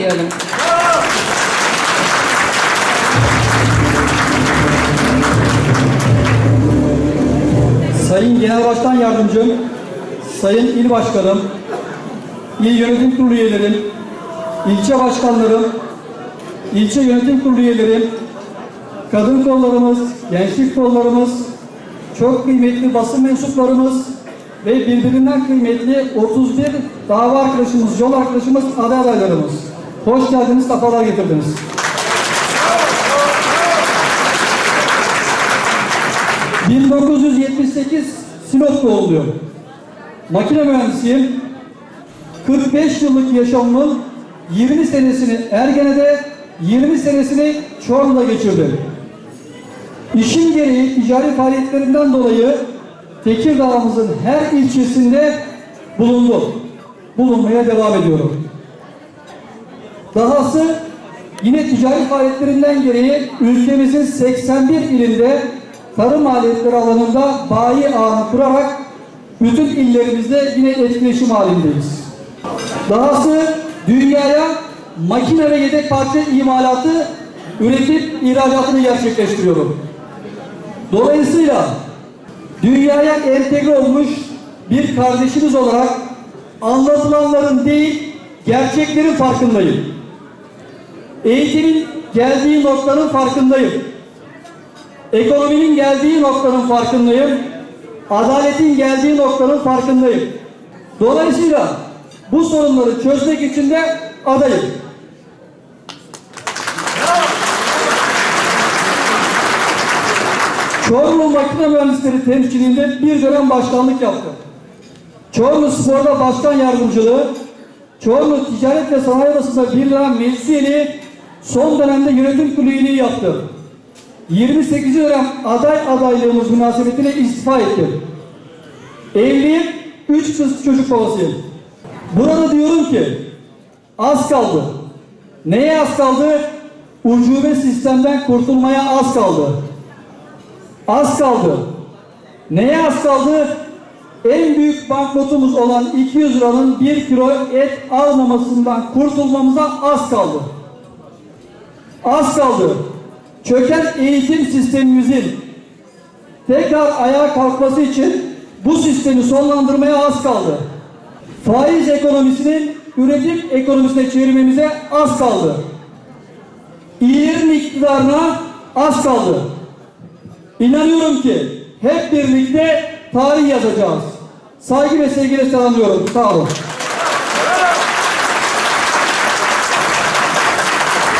ediyorum. Sayın Genel Başkan Yardımcım, Sayın İl Başkanım, İl Yönetim Kurulu üyelerim, ilçe başkanlarım, ilçe yönetim kurulu üyelerim, kadın kollarımız, gençlik kollarımız, çok kıymetli basın mensuplarımız ve birbirinden kıymetli 31 dava arkadaşımız, yol arkadaşımız, aday adaylarımız. Hoş geldiniz, sefalar getirdiniz. ...1978 Sinop doğumluyum. Makine mühendisiyim. 45 yıllık yaşamımın 20 senesini Ergene'de, 20 senesini Çorlu'da geçirdim. İşin gereği ticari faaliyetlerinden dolayı Tekirdağ'ımızın her ilçesinde bulundum. Bulunmaya devam ediyorum. Dahası yine ticari faaliyetlerinden gereği ülkemizin 81 ilinde tarım maliyetleri alanında bayi ağını kurarak bütün illerimizde yine etkileşim halindeyiz. Dahası dünyaya makine ve yedek parça imalatı üretip ihracatını gerçekleştiriyorum. Dolayısıyla dünyaya entegre olmuş bir kardeşiniz olarak anlatılanların değil gerçeklerin farkındayım. Eğitimin geldiği noktanın farkındayım. Ekonominin geldiği noktanın farkındayım. Adaletin geldiği noktanın farkındayım. Dolayısıyla bu sorunları çözmek için de adayım. Çorlu Makine Mühendisleri temsilciliğinde bir dönem başkanlık yaptım. Çorlu Spor'da başkan yardımcılığı, Çorlu Ticaret ve Sanayi Odası'nda bir dönem meclis son dönemde yönetim kurulu üyeliği yaptım. 28 dönem aday adaylığımız münasebetiyle istifa ettim. Evliyim, üç kız çocuk babasıyım. Burada diyorum ki, az kaldı. Neye az kaldı? Ucube sistemden kurtulmaya az kaldı. Az kaldı. Neye az kaldı? En büyük banknotumuz olan 200 liranın 1 kilo et almamasından kurtulmamıza az kaldı. Az kaldı. Çöken eğitim sistemimizin tekrar ayağa kalkması için bu sistemi sonlandırmaya az kaldı. Faiz ekonomisinin üretim ekonomisine çevirmemize az kaldı. İyilerin iktidarına az kaldı. İnanıyorum ki hep birlikte tarih yazacağız. Saygı ve sevgiyle selamlıyorum. Sağ olun.